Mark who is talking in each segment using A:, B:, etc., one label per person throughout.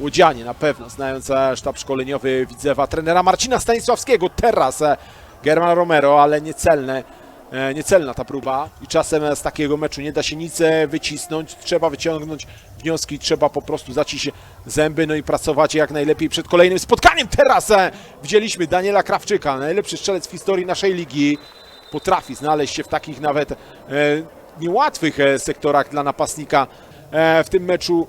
A: Łodzianie na pewno, znając e, sztab szkoleniowy Widzewa, trenera Marcina Stanisławskiego, teraz e, German Romero, ale niecelne, e, niecelna ta próba. I czasem z takiego meczu nie da się nic wycisnąć, trzeba wyciągnąć wnioski, trzeba po prostu zacić zęby, no i pracować jak najlepiej przed kolejnym spotkaniem. Teraz widzieliśmy Daniela Krawczyka, najlepszy strzelec w historii naszej ligi, potrafi znaleźć się w takich nawet niełatwych sektorach dla napastnika w tym meczu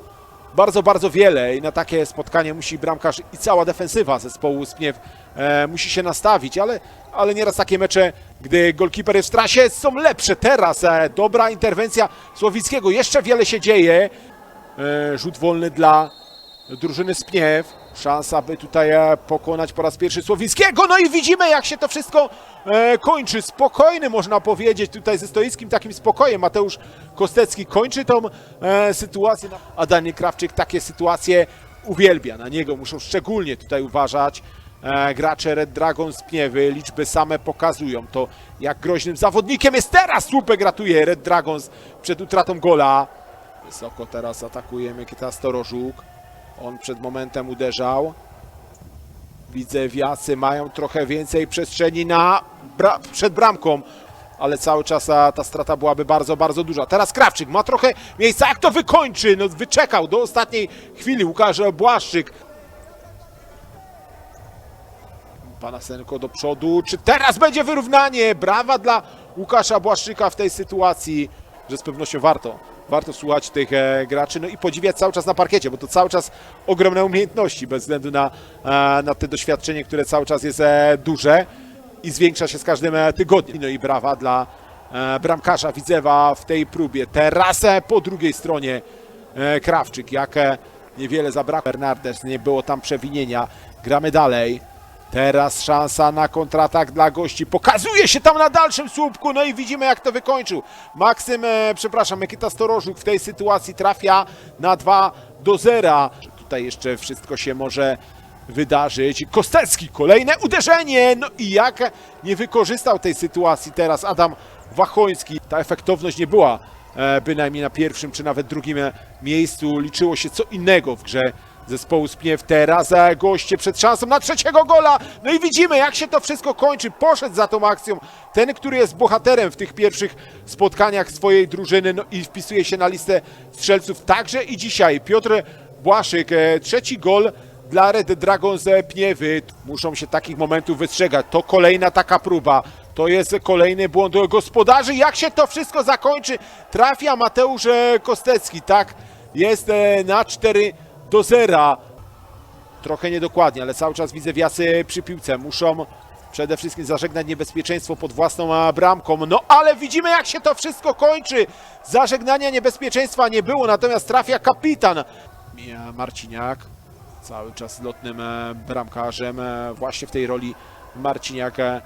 A: bardzo, bardzo wiele i na takie spotkanie musi bramkarz i cała defensywa zespołu Spniew e, musi się nastawić, ale, ale nieraz takie mecze, gdy golkiper jest w trasie, są lepsze. Teraz e, dobra interwencja Słowickiego, jeszcze wiele się dzieje. E, rzut wolny dla drużyny Spniew. Szansa, by tutaj e, pokonać po raz pierwszy Słowickiego. No i widzimy, jak się to wszystko e, kończy. Spokojny, można powiedzieć, tutaj ze stoickim takim spokojem. Mateusz Kostecki kończy tą e, sytuację. A Daniel Krawczyk takie sytuacje uwielbia. Na niego muszą szczególnie tutaj uważać. Gracze Red Dragon z Pniewy, liczby same pokazują to, jak groźnym zawodnikiem jest teraz. Słupek ratuje Red Dragons przed utratą gola. Wysoko teraz atakuje Mikita Storożuk. On przed momentem uderzał. Widzę wiacy mają trochę więcej przestrzeni na bra przed bramką, ale cały czas a, ta strata byłaby bardzo, bardzo duża. Teraz Krawczyk ma trochę miejsca, jak to wykończy? No wyczekał do ostatniej chwili Łukasz Błaszczyk. Panasenko do przodu. Czy teraz będzie wyrównanie? Brawa dla Łukasza Błaszczyka w tej sytuacji, że z pewnością warto. Warto słuchać tych e, graczy no i podziwiać cały czas na parkiecie, bo to cały czas ogromne umiejętności, bez względu na, e, na te doświadczenie, które cały czas jest e, duże i zwiększa się z każdym tygodniem. No i brawa dla bramkarza Widzewa w tej próbie. Teraz e, po drugiej stronie Krawczyk, jak niewiele zabrakło Bernardes, nie było tam przewinienia. Gramy dalej. Teraz szansa na kontratak dla gości. Pokazuje się tam na dalszym słupku, no i widzimy jak to wykończył. Maksym, e, przepraszam, Mikita Storożuk w tej sytuacji trafia na 2 do 0. Tutaj jeszcze wszystko się może wydarzyć. Kostecki, kolejne uderzenie. No i jak nie wykorzystał tej sytuacji teraz Adam Wachoński. Ta efektowność nie była e, bynajmniej na pierwszym czy nawet drugim e, miejscu. Liczyło się co innego w grze zespołu Spniew. Teraz goście przed szansą na trzeciego gola. No i widzimy jak się to wszystko kończy. Poszedł za tą akcją ten, który jest bohaterem w tych pierwszych spotkaniach swojej drużyny no i wpisuje się na listę strzelców także i dzisiaj. Piotr Błaszyk, e, trzeci gol dla Red Dragons Pniewy. Muszą się takich momentów wystrzegać. To kolejna taka próba. To jest kolejny błąd gospodarzy. Jak się to wszystko zakończy? Trafia Mateusz e, Kostecki, tak? Jest e, na 4 do 0. Trochę niedokładnie, ale cały czas widzę wiasy przy piłce. Muszą przede wszystkim zażegnać niebezpieczeństwo pod własną bramką. No ale widzimy jak się to wszystko kończy. Zażegnania niebezpieczeństwa nie było, natomiast trafia kapitan. Marciniak cały czas lotnym e, bramkarzem e, właśnie w tej roli Marciniak e,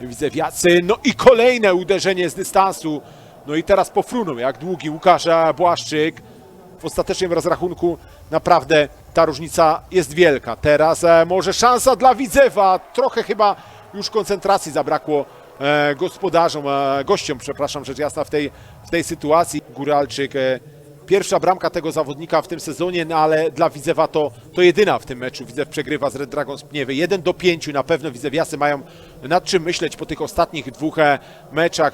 A: widzę wiacy, no i kolejne uderzenie z dystansu no i teraz pofrunął jak długi Łukasz Błaszczyk w ostatecznym rozrachunku naprawdę ta różnica jest wielka teraz e, może szansa dla Widzewa trochę chyba już koncentracji zabrakło e, gospodarzom, e, gościom, przepraszam, rzecz jasna w tej, w tej sytuacji. Góralczyk Pierwsza bramka tego zawodnika w tym sezonie, no ale dla Widzewa to, to jedyna w tym meczu. Widzew przegrywa z Red Dragons Pniewy. 1 do 5 na pewno Widzewiasy mają nad czym myśleć po tych ostatnich dwóch meczach.